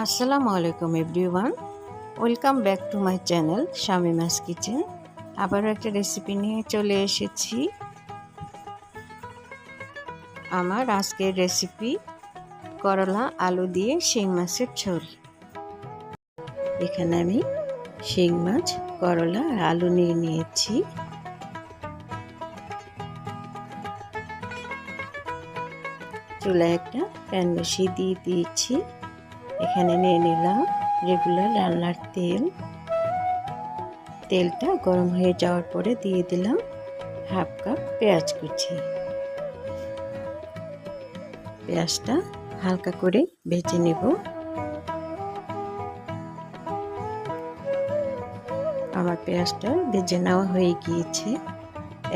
আসসালামু আলাইকুম, everyone. Welcome back to my channel Shamima's kitchen. আবারও একটা রেসিপি নিয়ে চলে এসেছি। আমার আজকের রেসিপি করলা আলু দিয়ে শিং মাছের ঝোল। এখানে আমি শিং মাছ, করলা আর আলু নিয়ে নিয়েছি। চুলায় একটা প্যান বসিয়ে দিয়ে দিয়েছি। এখানে নিয়ে নিলাম রেগুলার রান্নার তেল। তেলটা গরম হয়ে যাওয়ার পরে দিয়ে দিলাম হাফ কাপ পেঁয়াজ কুচি। পেঁয়াজটা হালকা করে ভেজে নেব। আমার পেঁয়াজটা ভেজে নেওয়া হয়ে গিয়েছে।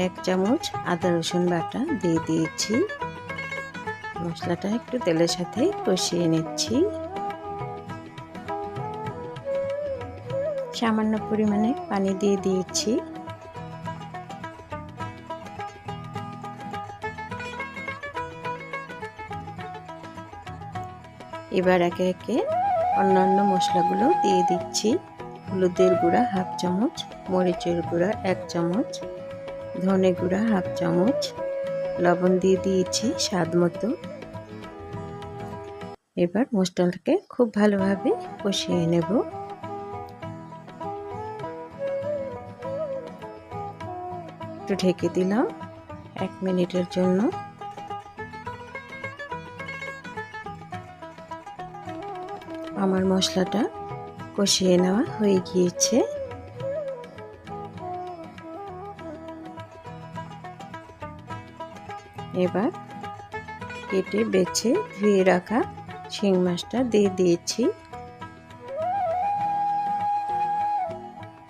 এক চামচ আদা রসুন বাটা দিয়ে দিয়েছি। মশলাটা একটু তেলের সাথে কষিয়ে নিচ্ছি। সামান্য পরিমাণে পানি দিয়ে দিয়েছি। এবার একে একে অন্যান্য মশলাগুলো দিয়ে দিচ্ছি। হলুদের গুঁড়া হাফ চামচ, মরিচের গুঁড়া এক চামচ, ধনে গুঁড়া হাফ চামচ, লবণ দিয়ে দিয়েছি স্বাদ মতো। এবার মশলাটাকে খুব ভালোভাবে কষিয়ে নেব। একটু ঢেকে দিলাম এক মিনিটের জন্য। আমার মশলাটা কষিয়ে নেওয়া হয়ে গিয়েছে। এবার কেটে বেছে ধুয়ে রাখা শিং মাছটা দিয়ে দিয়েছি।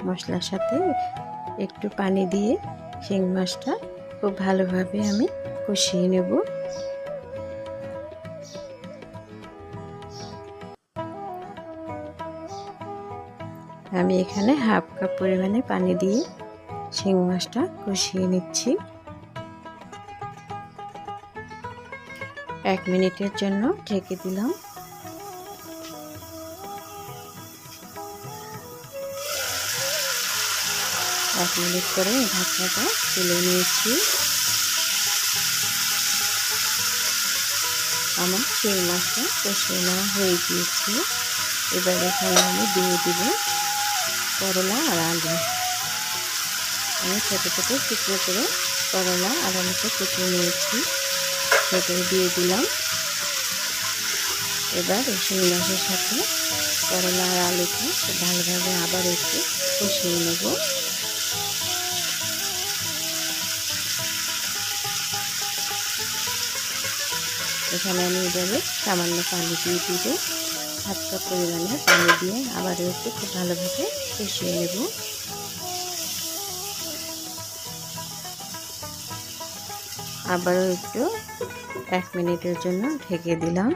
মশলার সাথে একটু পানি দিয়ে শিং মাছটা খুব ভালোভাবে আমি কষিয়ে নেব। আমি এখানে হাফ কাপ পরিমাণে পানি দিয়ে শিং মাছটা কষিয়ে নিচ্ছি। এক মিনিটের জন্য ঢেকে দিলাম। এক মিনিট করে ঢাকনাটা তুলে নিয়েছি। আমার শিং মাছটা কষিয়ে নেওয়া হয়ে গিয়েছে এবার এখানে আমি দিয়ে দিব করলা আর আলু। আমি ছোটো ছোটো টুকরো করে করলা আর আলুটা কুচে নিয়েছি। সেটাই দিয়ে দিলাম। এবার শিং মাছের সাথে করলা আর আলুটা ভালোভাবে আবার একটু কষিয়ে নেব। এখানে আমি এভাবে সামান্য পানি দিয়ে দিব। হাত কাপ পরিমাণে পানি দিয়ে আবার একটু খুব ভালোভাবে কষিয়ে নেব। আবারও একটু এক মিনিটের জন্য ঢেকে দিলাম।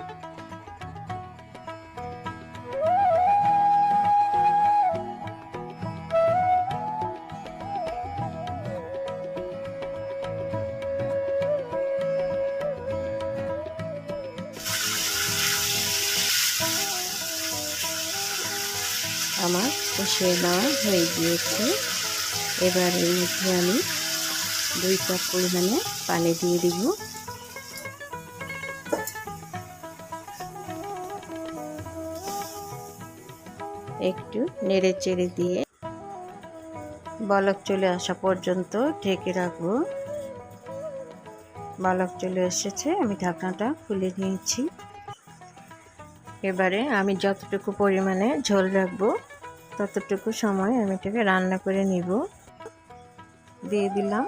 আমার কষিয়ে নেওয়া হয়ে গিয়েছে। এবার এর মধ্যে আমি দুই কাপ পরিমাণে পানি দিয়ে দিব। একটু নেড়ে চেড়ে দিয়ে বলক চলে আসা পর্যন্ত ঢেকে রাখব। বলক চলে এসেছে, আমি ঢাকনাটা খুলে নিয়েছি। এবারে আমি যতটুকু পরিমাণে ঝোল রাখব ততটুকু সময় আমি এটাকে রান্না করে নিব। দিয়ে দিলাম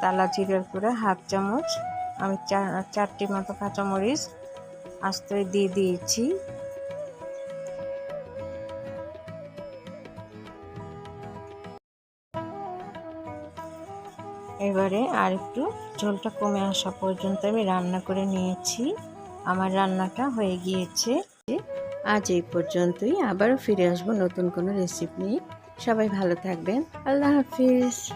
তালা জিরার করে হাফ চামচ। আমি চারটি মতো কাঁচামরিচ আস্তে দিয়ে দিয়েছি। এবারে আর একটু ঝোলটা কমে আসা পর্যন্ত আমি রান্না করে নিয়েছি। আমার রান্নাটা হয়ে গিয়েছে। আজ এই পর্যন্তই, আবারও ফিরে আসব নতুন কোনো রেসিপি নিয়ে। সবাই ভালো থাকবেন। আল্লাহ হাফিজ।